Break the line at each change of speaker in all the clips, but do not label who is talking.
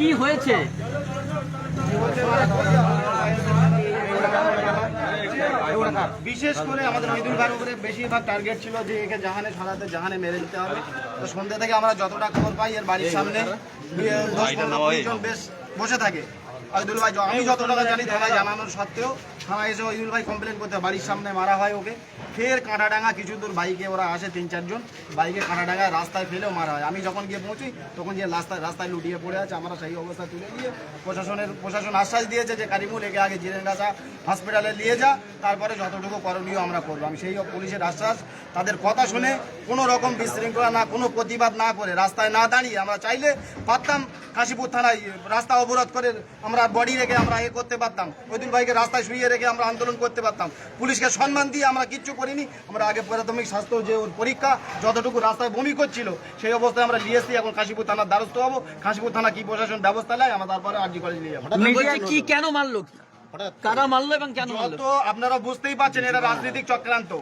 কি হয়েছে?
বিশেষ করে আমাদের মৃদুল ভাইয়ের উপরে বেশিরভাগ টার্গেট ছিল যে একে জাহানে সারাতে জাহানে মেরে দিতে হবে। তো সন্ধ্যে থেকে আমরা যতটা খবর পাই এর বাড়ির সামনে বেশ বসে থাকে। আব্দুল ভাই আমি যতটা টাকা জানি ধরা জানানোর সত্ত্বেও থানায় এসে ওইদুল ভাই কমপ্লেন করতে বাড়ির সামনে মারা হয় ওকে। ফের কাঁটাডাঙ্গা কিছু দূর বাইকে ওরা আসে তিন চারজন। বাইকে কাঁটাডাঙ্গায় রাস্তায় ফেলেও মারা হয়। আমি যখন গিয়ে পৌঁছি, তখন যে রাস্তায় রাস্তায় লুটিয়ে পড়ে আছে, আমরা সেই অবস্থা তুলে দিয়ে প্রশাসনের, প্রশাসন আশ্বাস দিয়েছে যে কারিমুল একে আগে জিরেন্ডাসা হসপিটালে নিয়ে যা, তারপরে যতটুকু করণীয় আমরা করব। আমি সেই পুলিশের আশ্বাস, তাদের কথা শুনে কোনো রকম বিশৃঙ্খলা না, কোনো প্রতিবাদ না করে রাস্তায় না দাঁড়িয়ে আমরা চাইলে পারতাম কাশীপুর থানায় রাস্তা অবরোধ করে আমরা বডি রেখে আমরা এ করতে পারতাম। ওইদিন ভাইকে রাস্তায় শুয়ে রেখে আমরা আন্দোলন করতে পারতাম। পুলিশকে সম্মান দিয়ে আমরা কিচ্ছু করিনি। আমরা আগে প্রাথমিক স্বাস্থ্য যে ওর পরীক্ষা যতটুকু রাস্তায় বমি করছিল সেই অবস্থায় আমরা নিয়ে এসেছি এখন কাশীপুর থানার দ্বারস্থ হব। কাশীপুর থানা কি প্রশাসন ব্যবস্থা নেয় আমরা তারপরে আরজি কলেজ নিয়ে যাব।
কি কেন মারলো? কারা মারলো এবং কেন
আপনারা বুঝতেই পারছেন এটা রাজনৈতিক চক্রান্ত।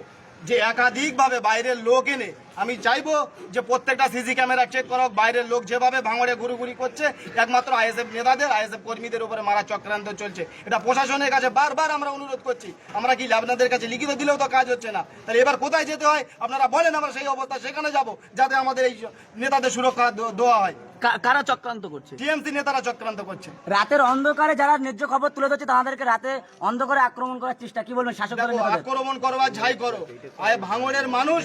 যে একাধিকভাবে বাইরের লোক এনে, আমি চাইব যে প্রত্যেকটা সিসি ক্যামেরা চেক করা বাইরের লোক যেভাবে ভাঙড়ে ঘুরুঘুরি করছে, একমাত্র আইএসএফ নেতাদের, আইএসএফ কর্মীদের উপরে মারা চক্রান্ত চলছে। এটা প্রশাসনের কাছে বারবার আমরা অনুরোধ করছি। আমরা কি আপনাদের কাছে লিখিত দিলেও তো কাজ হচ্ছে না। তাহলে এবার কোথায় যেতে হয়? আপনারা বলেন আমরা সেই অবস্থা সেখানে যাব, যাতে আমাদের এই নেতাদের সুরক্ষা দেওয়া হয়।
কারা চক্রান্ত করছে?
টিএমসি নেতারা চক্রান্ত করছে।
রাতের অন্ধকারে যারা ন্যায্য খবর তুলে ধরছে তাদেরকে রাতে অন্ধকারে আক্রমণ করার চেষ্টা কি বলবেন? শাসক
আক্রমণ করবার ঝাই করো। আর ভাঙড়ের মানুষ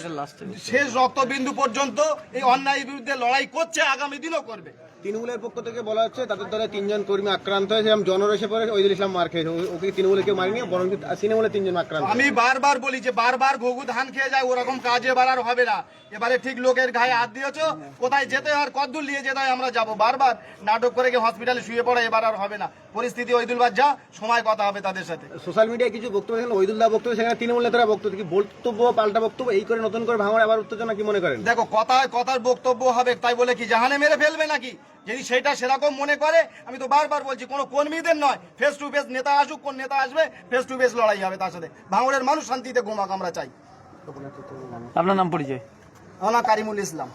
শেষ রক্তবিন্দু পর্যন্ত এই অন্যায়ের বিরুদ্ধে লড়াই করছে আগামী দিনও করবে।
তৃণমূলের পক্ষ থেকে বলা হচ্ছে তাদের দ্বারা তিনজন কর্মী আক্রান্ত হয়েছে। এবং জনর এসে পরে ওইদুল ইসলাম মার খেয়েছে। ওকে তৃণমূলে কেউ মারেনি বরং তৃণমূলে তিনজন আক্রান্ত।
আমি বারবার বলি যে বারবার ঘুঘু ধান খেয়ে যায় ওরকম কাজে এবার আর হবে না। এবারে ঠিক লোকের গায়ে হাত দিয়েছ কোথায় যেতে হয় আর কদ্দূর নিয়ে যেতে হয় আমরা যাব। বারবার নাটক করে গিয়ে হসপিটালে শুয়ে পড়ে এবার আর হবে না। পরিস্থিতি ওইদুলবার যা সময় কথা হবে তাদের সাথে।
সোশ্যাল মিডিয়ায় কিছু বক্তব্য সেখানে ওইদুল দা বক্তব্য সেখানে তৃণমূল নেতারা বক্তব্য কি বক্তব্য পাল্টা বক্তব্য এই করে নতুন করে ভাঙড় আবার উত্তেজনা কি মনে করেন?
দেখো কথায় কথার বক্তব্য হবে তাই বলে কি জাহানে মেরে ফেলবে নাকি? যদি সেটা সেরকম মনে করে আমি তো বারবার বলছি কোনো কর্মীদের নয় ফেস টু ফেস নেতা আসুক কোন নেতা আসবে ফেস টু ফেস লড়াই হবে তার সাথে। ভাঙড়ের মানুষ শান্তিতে ঘুমাক আমরা চাই।
আপনার নাম পরিচয়?
আমার নাম কারিমুল ইসলাম।